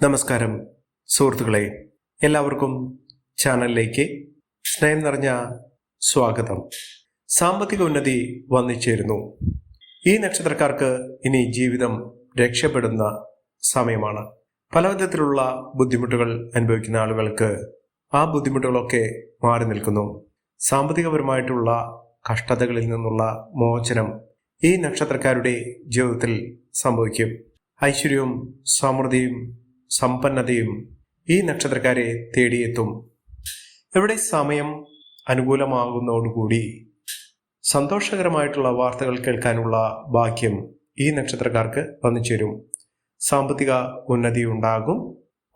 നമസ്കാരം സുഹൃത്തുക്കളെ. എല്ലാവർക്കും ചാനലിലേക്ക് സ്നേഹം നിറഞ്ഞ സ്വാഗതം. സാമ്പത്തിക ഉന്നതി വന്നിച്ചേരുന്നു. ഈ നക്ഷത്രക്കാർക്ക് ഇനി ജീവിതം രക്ഷപ്പെടുന്ന സമയമാണ്. പല വിധത്തിലുള്ള ബുദ്ധിമുട്ടുകൾ അനുഭവിക്കുന്ന ആളുകൾക്ക് ആ ബുദ്ധിമുട്ടുകളൊക്കെ മാറി നിൽക്കുന്നു. സാമ്പത്തികപരമായിട്ടുള്ള കഷ്ടതകളിൽ നിന്നുള്ള മോചനം ഈ നക്ഷത്രക്കാരുടെ ജീവിതത്തിൽ സംഭവിക്കും. ഐശ്വര്യവും സമൃദ്ധിയും സമ്പന്നതയും ഈ നക്ഷത്രക്കാരെ തേടിയെത്തും. എവിടെ സമയം അനുകൂലമാകുന്നതോടുകൂടി സന്തോഷകരമായിട്ടുള്ള വാർത്തകൾ കേൾക്കാനുള്ള ഭാഗ്യം ഈ നക്ഷത്രക്കാർക്ക് വന്നു ചേരും. സാമ്പത്തിക ഉന്നതി ഉണ്ടാകും.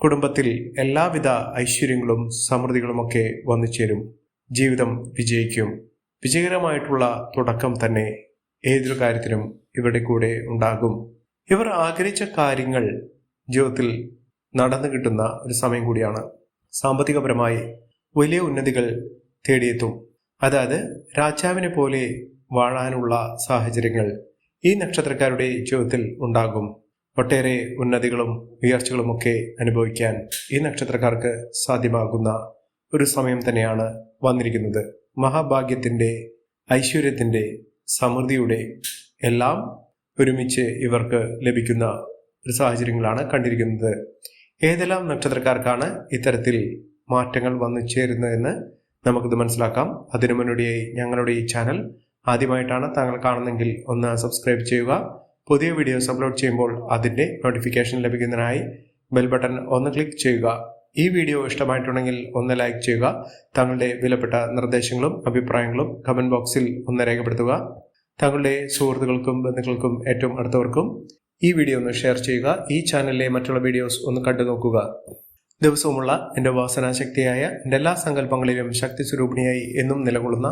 കുടുംബത്തിൽ എല്ലാവിധ ഐശ്വര്യങ്ങളും സമൃദ്ധികളുമൊക്കെ വന്നു ചേരും. ജീവിതം വിജയിക്കും. വിജയകരമായിട്ടുള്ള തുടക്കം തന്നെ ഏതൊരു കാര്യത്തിനും ഇവരുടെ കൂടെ ഉണ്ടാകും. ഇവർ ആഗ്രഹിച്ച കാര്യങ്ങൾ ജീവിതത്തിൽ നടന്നു കിട്ടുന്ന ഒരു സമയം കൂടിയാണ് സാമ്പത്തികപരമായി വലിയ ഉന്നതികൾ തേടിയെത്തും. അതായത് രാജാവിനെ പോലെ വാഴാനുള്ള സാഹചര്യങ്ങൾ ഈ നക്ഷത്രക്കാരുടെ ജീവിതത്തിൽ ഉണ്ടാകും. ഒട്ടേറെ ഉന്നതികളും ഉയർച്ചകളുമൊക്കെ അനുഭവിക്കാൻ ഈ നക്ഷത്രക്കാർക്ക് സാധ്യമാകുന്ന ഒരു സമയം തന്നെയാണ് വന്നിരിക്കുന്നത്. മഹാഭാഗ്യത്തിന്റെ ഐശ്വര്യത്തിന്റെ സമൃദ്ധിയുടെ എല്ലാം ഒരുമിച്ച് ഇവർക്ക് ലഭിക്കുന്ന ഒരു സാഹചര്യങ്ങളാണ് കണ്ടിരിക്കുന്നത്. ഏതെല്ലാം നക്ഷത്രക്കാർക്കാണ് ഇത്തരത്തിൽ മാറ്റങ്ങൾ വന്നു ചേരുന്നതെന്ന് നമുക്കിത് മനസ്സിലാക്കാം. അതിനു മുന്നോടിയായി ഞങ്ങളുടെ ഈ ചാനൽ ആദ്യമായിട്ടാണ് താങ്കൾ കാണുന്നെങ്കിൽ ഒന്ന് സബ്സ്ക്രൈബ് ചെയ്യുക. പുതിയ വീഡിയോസ് അപ്ലോഡ് ചെയ്യുമ്പോൾ അതിന്റെ നോട്ടിഫിക്കേഷൻ ലഭിക്കുന്നതിനായി ബെൽ ബട്ടൺ ഒന്ന് ക്ലിക്ക് ചെയ്യുക. ഈ വീഡിയോ ഇഷ്ടമായിട്ടുണ്ടെങ്കിൽ ഒന്ന് ലൈക്ക് ചെയ്യുക. താങ്കളുടെ വിലപ്പെട്ട നിർദ്ദേശങ്ങളും അഭിപ്രായങ്ങളും കമന്റ് ബോക്സിൽ ഒന്ന് രേഖപ്പെടുത്തുക. താങ്കളുടെ സുഹൃത്തുക്കൾക്കും ബന്ധുക്കൾക്കും ഏറ്റവും അടുത്തവർക്കും ഈ വീഡിയോ ഒന്ന് ഷെയർ ചെയ്യുക. ഈ ചാനലിലെ മറ്റുള്ള വീഡിയോസ് ഒന്ന് കണ്ടു നോക്കുക. ദിവസവുമുള്ള എന്റെ വാസനാശക്തിയായ എന്റെ എല്ലാ സങ്കല്പങ്ങളിലും ശക്തി സ്വരൂപിണിയായി എന്നും നിലകൊള്ളുന്ന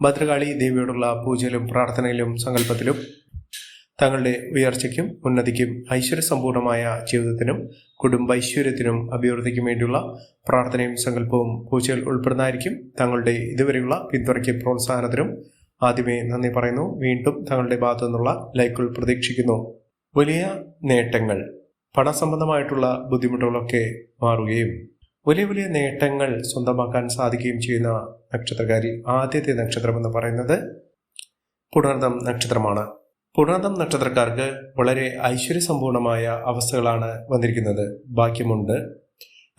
ഭദ്രകാളി ദേവിയോടുള്ള പൂജയിലും പ്രാർത്ഥനയിലും സങ്കല്പത്തിലും തങ്ങളുടെ ഉയർച്ചയ്ക്കും ഉന്നതിക്കും ഐശ്വര്യസമ്പൂർണമായ ജീവിതത്തിനും കുടുംബ ഐശ്വര്യത്തിനും അഭിവൃദ്ധിക്കും വേണ്ടിയുള്ള പ്രാർത്ഥനയും സങ്കല്പവും പൂജയിൽ ഉൾപ്പെടുന്നതായിരിക്കും തങ്ങളുടെ ഇതുവരെയുള്ള പിന്തുണയ്ക്കും പ്രോത്സാഹനത്തിനും ആദ്യമേ നന്ദി പറയുന്നു. വീണ്ടും തങ്ങളുടെ ഭാഗത്തു നിന്നുള്ള ലൈക്കുകൾ പ്രതീക്ഷിക്കുന്നു. വലിയ നേട്ടങ്ങൾ പണസംബന്ധമായിട്ടുള്ള ബുദ്ധിമുട്ടുകളൊക്കെ മാറുകയും വലിയ വലിയ നേട്ടങ്ങൾ സ്വന്തമാക്കാൻ സാധിക്കുകയും ചെയ്യുന്ന നക്ഷത്രകാരി ആദ്യത്തെ നക്ഷത്രം എന്ന് പറയുന്നത് പുണർദം നക്ഷത്രമാണ്. പുണർദം നക്ഷത്രക്കാർക്ക് വളരെ ഐശ്വര്യസമ്പൂർണമായ അവസ്ഥകളാണ് വന്നിരിക്കുന്നത്. ഭാഗ്യമുണ്ട്.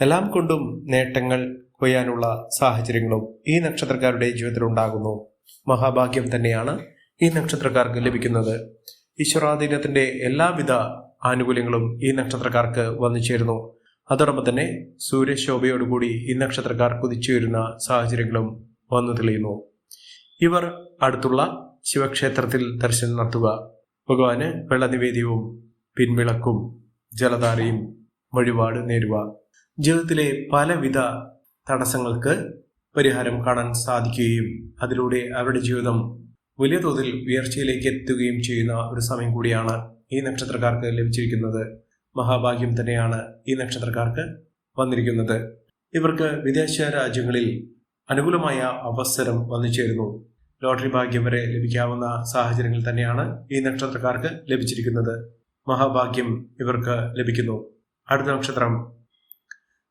എല്ലാം കൊണ്ടും നേട്ടങ്ങൾ കൊയ്യാനുള്ള സാഹചര്യങ്ങളും ഈ നക്ഷത്രക്കാരുടെ ജീവിതത്തിൽ ഉണ്ടാകുന്നു മഹാഭാഗ്യം തന്നെയാണ് ഈ നക്ഷത്രക്കാർക്ക് ലഭിക്കുന്നത്. ഈശ്വരാധീനത്തിന്റെ എല്ലാവിധ ആനുകൂല്യങ്ങളും ഈ നക്ഷത്രക്കാർക്ക് വന്നു ചേരുന്നു. അതോടൊപ്പം തന്നെ സൂര്യശോഭയോടുകൂടി ഈ നക്ഷത്രക്കാർ കുതിച്ചുയരുന്ന സാഹചര്യങ്ങളും വന്നു തെളിയുന്നു. ഇവർ അടുത്തുള്ള ശിവക്ഷേത്രത്തിൽ ദർശനം നടത്തുക. ഭഗവാന് വെള്ളനിവേദ്യവും പിൻവിളക്കും ജലധാരയും വഴിപാട് നേരുക. ജീവിതത്തിലെ പലവിധ തടസ്സങ്ങൾക്ക് പരിഹാരം കാണാൻ സാധിക്കുകയും അതിലൂടെ അവരുടെ ജീവിതം വലിയ തോതിൽ ഉയർച്ചയിലേക്ക് എത്തുകയും ചെയ്യുന്ന ഒരു സമയം കൂടിയാണ് ഈ നക്ഷത്രക്കാർക്ക് ലഭിച്ചിരിക്കുന്നത്. മഹാഭാഗ്യം തന്നെയാണ് ഈ നക്ഷത്രക്കാർക്ക് വന്നിരിക്കുന്നത്. ഇവർക്ക് വിദേശ രാജ്യങ്ങളിൽ അനുകൂലമായ അവസരം വന്നു ചേരുന്നു. ലോട്ടറി ഭാഗ്യം വരെ ലഭിക്കാവുന്ന സാഹചര്യങ്ങൾ തന്നെയാണ് ഈ നക്ഷത്രക്കാർക്ക് ലഭിച്ചിരിക്കുന്നത്. മഹാഭാഗ്യം ഇവർക്ക് ലഭിക്കുന്നു. അടുത്ത നക്ഷത്രം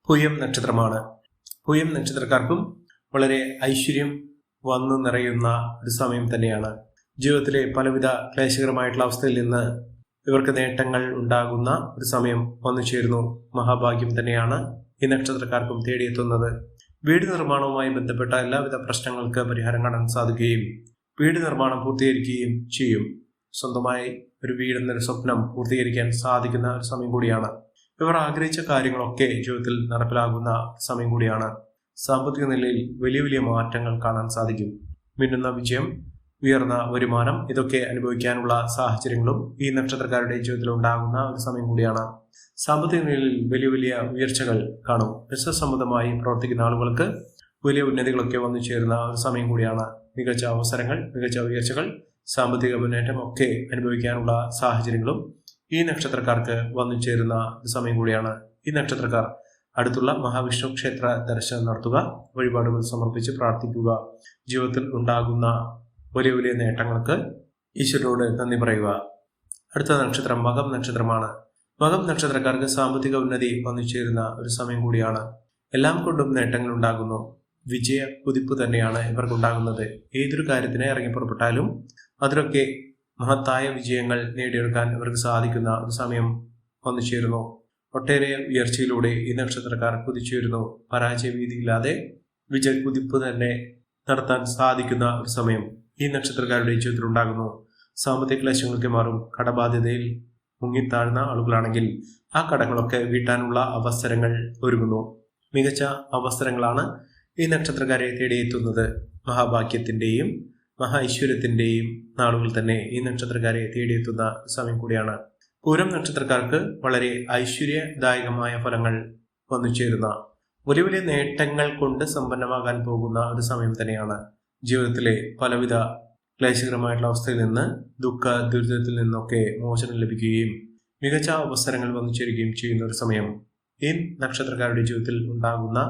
പുയം നക്ഷത്രമാണ്. പുയം നക്ഷത്രക്കാർക്കും വളരെ ഐശ്വര്യം വന്നു നിറയുന്ന ഒരു സമയം തന്നെയാണ്. ജീവിതത്തിലെ പലവിധ ക്ലേശകരമായിട്ടുള്ള അവസ്ഥയിൽ നിന്ന് ഇവർക്ക് നേട്ടങ്ങൾ ഉണ്ടാകുന്ന ഒരു സമയം വന്നു ചേരുന്നു. മഹാഭാഗ്യം തന്നെയാണ് ഈ നക്ഷത്രക്കാർക്കും തേടിയെത്തുന്നത്. വീട് നിർമ്മാണവുമായി ബന്ധപ്പെട്ട എല്ലാവിധ പ്രശ്നങ്ങൾക്ക് പരിഹാരം കാണാൻ സാധിക്കുകയും വീട് നിർമ്മാണം പൂർത്തീകരിക്കുകയും ചെയ്യും. സ്വന്തമായി ഒരു വീട് എന്നൊരു സ്വപ്നം പൂർത്തീകരിക്കാൻ സാധിക്കുന്ന ഒരു സമയം കൂടിയാണ്. ഇവർ ആഗ്രഹിച്ച കാര്യങ്ങളൊക്കെ ജീവിതത്തിൽ നടപ്പിലാകുന്ന സമയം കൂടിയാണ്. സാമ്പത്തിക നിലയിൽ വലിയ വലിയ മാറ്റങ്ങൾ കാണാൻ സാധിക്കും. മിന്നുന്ന വിജയം ഉയർന്ന വരുമാനം ഇതൊക്കെ അനുഭവിക്കാനുള്ള സാഹചര്യങ്ങളും ഈ നക്ഷത്രക്കാരുടെ ജീവിതത്തിൽ ഉണ്ടാകുന്ന ഒരു സമയം കൂടിയാണ്. സാമ്പത്തിക നിലയിൽ വലിയ വലിയ ഉയർച്ചകൾ കാണും. ബിസിനസ് സംബന്ധമായി പ്രവർത്തിക്കുന്ന ആളുകൾക്ക് വലിയ ഉന്നതികളൊക്കെ വന്നു ചേരുന്ന ഒരു സമയം കൂടിയാണ്. മികച്ച അവസരങ്ങൾ മികച്ച ഉയർച്ചകൾ സാമ്പത്തിക മുന്നേറ്റം ഒക്കെ അനുഭവിക്കാനുള്ള സാഹചര്യങ്ങളും ഈ നക്ഷത്രക്കാർക്ക് വന്നു ചേരുന്ന സമയം കൂടിയാണ്. ഈ നക്ഷത്രക്കാർ അടുത്തുള്ള മഹാവിഷ്ണു ക്ഷേത്ര ദർശനം നടത്തുക വഴിപാടുകൾ സമർപ്പിച്ച് പ്രാർത്ഥിക്കുക. ജീവിതത്തിൽ ഉണ്ടാകുന്ന വലിയ വലിയ നേട്ടങ്ങൾക്ക് ഈശ്വരനോട് നന്ദി പറയുക. അടുത്ത നക്ഷത്രം മകം നക്ഷത്രമാണ്. മകം നക്ഷത്രക്കാർക്ക് സാമ്പത്തിക ഉന്നതി വന്നു ചേരുന്ന ഒരു സമയം കൂടിയാണ്. എല്ലാം കൊണ്ടും നേട്ടങ്ങൾ ഉണ്ടാകുന്നു. വിജയ കുതിപ്പ് തന്നെയാണ് ഇവർക്കുണ്ടാകുന്നത്. ഏതൊരു കാര്യത്തിന് ഇറങ്ങി പുറപ്പെട്ടാലും അതിലൊക്കെ മഹത്തായ വിജയങ്ങൾ നേടിയെടുക്കാൻ ഇവർക്ക് സാധിക്കുന്ന ഒരു സമയം വന്നു ചേരുന്നു ഒട്ടേറെ ഉയർച്ചയിലൂടെ ഈ നക്ഷത്രക്കാർ കുതിച്ചുയരുന്നു. പരാജയ ഭീതിയില്ലാതെ വിജയ കുതിപ്പ് തന്നെ നടത്താൻ സാധിക്കുന്ന ഒരു സമയം ഈ നക്ഷത്രക്കാരുടെ ജീവിതത്തിൽ ഉണ്ടാകുന്നു. സാമ്പത്തിക ക്ലേശങ്ങളൊക്കെ മാറും. കടബാധ്യതയിൽ മുങ്ങിത്താഴ്ന്ന ആളുകളാണെങ്കിൽ ആ കടങ്ങളൊക്കെ വീട്ടാനുള്ള അവസരങ്ങൾ ഒരുങ്ങുന്നു. മികച്ച അവസരങ്ങളാണ് ഈ നക്ഷത്രക്കാരെ തേടിയെത്തുന്നത്. മഹാഭാഗ്യത്തിന്റെയും മഹാ ഐശ്വര്യത്തിന്റെയും നാളുകൾ തന്നെ ഈ നക്ഷത്രക്കാരെ തേടിയെത്തുന്ന സമയം കൂടിയാണ്. പൂരം നക്ഷത്രക്കാർക്ക് വളരെ ഐശ്വര്യദായകമായ ഫലങ്ങൾ വന്നു ചേരുന്ന വലിയ വലിയ നേട്ടങ്ങൾ കൊണ്ട് സമ്പന്നമാകാൻ പോകുന്ന ഒരു സമയം തന്നെയാണ് ജീവിതത്തിലെ പലവിധ ക്ലേശകരമായിട്ടുള്ള അവസ്ഥയിൽ നിന്ന് ദുഃഖ ദുരിതത്തിൽ നിന്നൊക്കെ മോചനം ലഭിക്കുകയും മികച്ച അവസരങ്ങൾ വന്നു ചേരുകയും ചെയ്യുന്ന ഒരു സമയം ഈ നക്ഷത്രക്കാരുടെ ജീവിതത്തിൽ ഉണ്ടാകുന്ന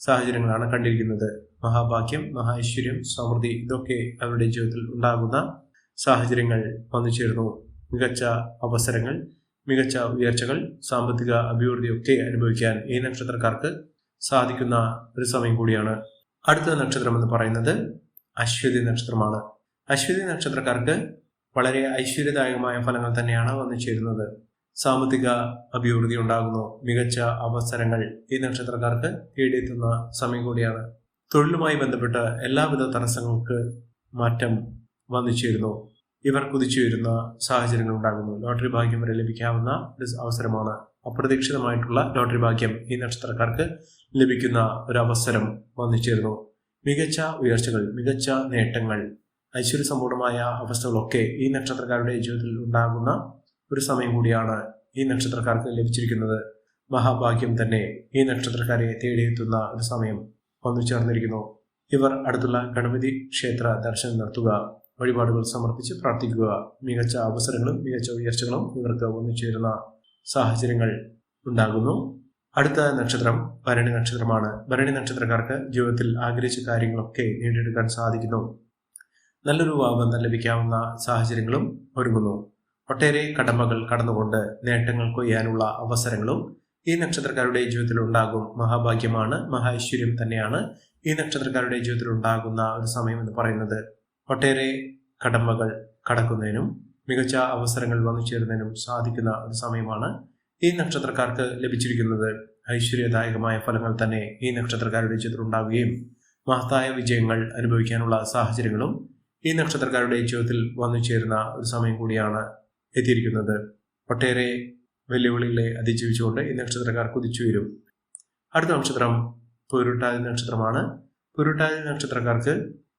സാഹചര്യങ്ങളാണ് കണ്ടിരിക്കുന്നത്. മഹാഭാഗ്യം മഹാഐശ്വര്യം സമൃദ്ധി ഇതൊക്കെ അവരുടെ ജീവിതത്തിൽ ഉണ്ടാകുന്ന സാഹചര്യങ്ങൾ വന്നു ചേർന്നു മികച്ച അവസരങ്ങൾ മികച്ച ഉയർച്ചകൾ സാമ്പത്തിക അഭിവൃദ്ധിയൊക്കെ അനുഭവിക്കാൻ ഈ നക്ഷത്രക്കാർക്ക് സാധിക്കുന്ന ഒരു സമയം കൂടിയാണ് അടുത്ത നക്ഷത്രം എന്ന് പറയുന്നത് അശ്വതി നക്ഷത്രമാണ്. അശ്വതി നക്ഷത്രക്കാർക്ക് വളരെ ഐശ്വര്യദായകമായ ഫലങ്ങൾ തന്നെയാണ് വന്നു ചേരുന്നത്. സാമ്പത്തിക അഭിവൃദ്ധി ഉണ്ടാകുന്നു മികച്ച അവസരങ്ങൾ ഈ നക്ഷത്രക്കാർക്ക് തേടിയെത്തുന്ന സമയം കൂടിയാണ്. തൊഴിലുമായി ബന്ധപ്പെട്ട എല്ലാവിധ തടസ്സങ്ങൾക്ക് മാറ്റം വന്നു ചേരുന്നു. ഇവർ കുതിച്ചു വരുന്ന സാഹചര്യങ്ങൾ ഉണ്ടാകുന്നു ലോട്ടറി ഭാഗ്യം വരെ ലഭിക്കാവുന്ന അവസരമാണ് അപ്രതീക്ഷിതമായിട്ടുള്ള ലോട്ടറി ഭാഗ്യം ഈ നക്ഷത്രക്കാർക്ക് ലഭിക്കുന്ന ഒരു അവസരം വന്നു മികച്ച ഉയർച്ചകൾ മികച്ച നേട്ടങ്ങൾ ഐശ്വര്യസമ്പൂർണമായ അവസ്ഥകളൊക്കെ ഈ നക്ഷത്രക്കാരുടെ ജീവിതത്തിൽ ഉണ്ടാകുന്ന ഒരു സമയം കൂടിയാണ് ഈ നക്ഷത്രക്കാർക്ക് ലഭിച്ചിരിക്കുന്നത്. മഹാഭാഗ്യം തന്നെ ഈ നക്ഷത്രക്കാരെ തേടിയെത്തുന്ന ഒരു സമയം വന്നു ചേർന്നിരിക്കുന്നു ഇവർ അടുത്തുള്ള ഗണപതി ക്ഷേത്ര ദർശനം നടത്തുക വഴിപാടുകൾ സമർപ്പിച്ച് പ്രാർത്ഥിക്കുക. മികച്ച അവസരങ്ങളും മികച്ച ഉയർച്ചകളും ഇവർക്ക് വന്നു ചേരുന്ന സാഹചര്യങ്ങൾ ഉണ്ടാകുന്നു. അടുത്ത നക്ഷത്രം ഭരണി നക്ഷത്രമാണ്. ഭരണി നക്ഷത്രക്കാർക്ക് ജീവിതത്തിൽ ആഗ്രഹിച്ച കാര്യങ്ങളൊക്കെ നേടിയെടുക്കാൻ സാധിക്കുന്നു. നല്ലൊരു ബന്ധം ലഭിക്കാവുന്ന സാഹചര്യങ്ങളും ഒരുങ്ങുന്നു. ഒട്ടേറെ കടമകൾ കടന്നുകൊണ്ട് നേട്ടങ്ങൾ കൊയ്യാനുള്ള അവസരങ്ങളും ഈ നക്ഷത്രക്കാരുടെ ജീവിതത്തിൽ ഉണ്ടാകും. മഹാഭാഗ്യമാണ് മഹാഐശ്വര്യം തന്നെയാണ് ഈ നക്ഷത്രക്കാരുടെ ജീവിതത്തിൽ ഉണ്ടാകുന്ന ഒരു സമയം എന്ന് പറയുന്നത്. ഒട്ടേറെ കടമ്പകൾ കടക്കുന്നതിനും മികച്ച അവസരങ്ങൾ വന്നു ചേരുന്നതിനും സാധിക്കുന്ന ഒരു സമയമാണ് ഈ നക്ഷത്രക്കാർക്ക് ലഭിച്ചിരിക്കുന്നത്. ഐശ്വര്യദായകമായ ഫലങ്ങൾ തന്നെ ഈ നക്ഷത്രക്കാരുടെ ജീവിതത്തിൽ ഉണ്ടാവുകയും മഹത്തായ വിജയങ്ങൾ അനുഭവിക്കാനുള്ള സാഹചര്യങ്ങളും ഈ നക്ഷത്രക്കാരുടെ ജീവിതത്തിൽ വന്നു ചേരുന്ന ഒരു സമയം കൂടിയാണ് എത്തിയിരിക്കുന്നത്. ഒട്ടേറെ വെല്ലുവിളികളെ അതിജീവിച്ചുകൊണ്ട് ഈ നക്ഷത്രക്കാർ കുതിച്ചു വരും. അടുത്ത നക്ഷത്രം പൊരുട്ടാതി നക്ഷത്രമാണ്. പൊരുട്ടാതി നക്ഷത്രക്കാർക്ക്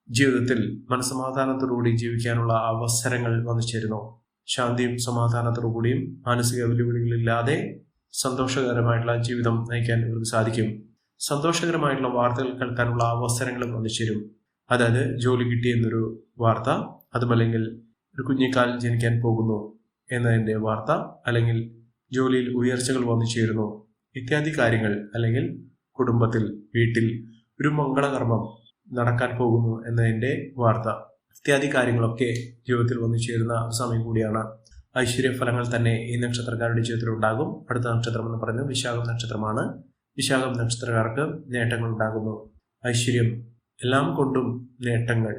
ജീവിതത്തിൽ മനസമാധാനത്തോടുകൂടി ജീവിക്കാനുള്ള അവസരങ്ങൾ വന്നു ചേരുന്നു. ശാന്തിയും സമാധാനത്തോടുകൂടിയും മാനസിക വെല്ലുവിളികളില്ലാതെ സന്തോഷകരമായിട്ടുള്ള ജീവിതം നയിക്കാൻ ഇവർക്ക് സാധിക്കും. സന്തോഷകരമായിട്ടുള്ള വാർത്തകൾ കേൾക്കാനുള്ള അവസരങ്ങളും വന്നു ചേരും. അതായത് ജോലി കിട്ടി എന്നൊരു വാർത്ത അതുമല്ലെങ്കിൽ ഒരു കുഞ്ഞിക്കാൽ ജനിക്കാൻ പോകുന്നു എന്നതിന്റെ വാർത്ത അല്ലെങ്കിൽ ജോലിയിൽ ഉയർച്ചകൾ വന്നു ചേരുന്നു. ഇത്യാദി കാര്യങ്ങൾ അല്ലെങ്കിൽ കുടുംബത്തിൽ വീട്ടിൽ ഒരു മംഗളകർമ്മം നടക്കാൻ പോകുന്നു എന്നതിന്റെ വാർത്ത. ഇത്യാദി കാര്യങ്ങളൊക്കെ ജീവിതത്തിൽ വന്നു ചേരുന്ന സമയം കൂടിയാണ്. ഐശ്വര്യ ഫലങ്ങൾ തന്നെ ഈ നക്ഷത്രക്കാരുടെ ജീവിതത്തിൽ ഉണ്ടാകും. അടുത്ത നക്ഷത്രം എന്ന് പറയുന്നത് വിശാഖം നക്ഷത്രമാണ്. വിശാഖം നക്ഷത്രക്കാർക്ക് നേട്ടങ്ങൾ ഉണ്ടാകുന്നു. ഐശ്വര്യം എല്ലാം കൊണ്ടും നേട്ടങ്ങൾ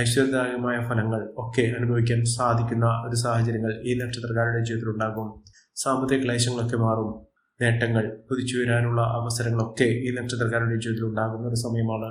ഐശ്വര്യദായകമായ ഫലങ്ങൾ ഒക്കെ അനുഭവിക്കാൻ സാധിക്കുന്ന ഒരു സാഹചര്യങ്ങൾ ഈ നക്ഷത്രക്കാരുടെ ജീവിതത്തിൽ ഉണ്ടാകും. സാമ്പത്തിക ക്ലേശങ്ങളൊക്കെ മാറും. നേട്ടങ്ങൾ കുതിച്ചു വരാനുള്ള അവസരങ്ങളൊക്കെ ഈ നക്ഷത്രക്കാരുടെ ജീവിതത്തിൽ ഉണ്ടാകുന്ന ഒരു സമയമാണ്.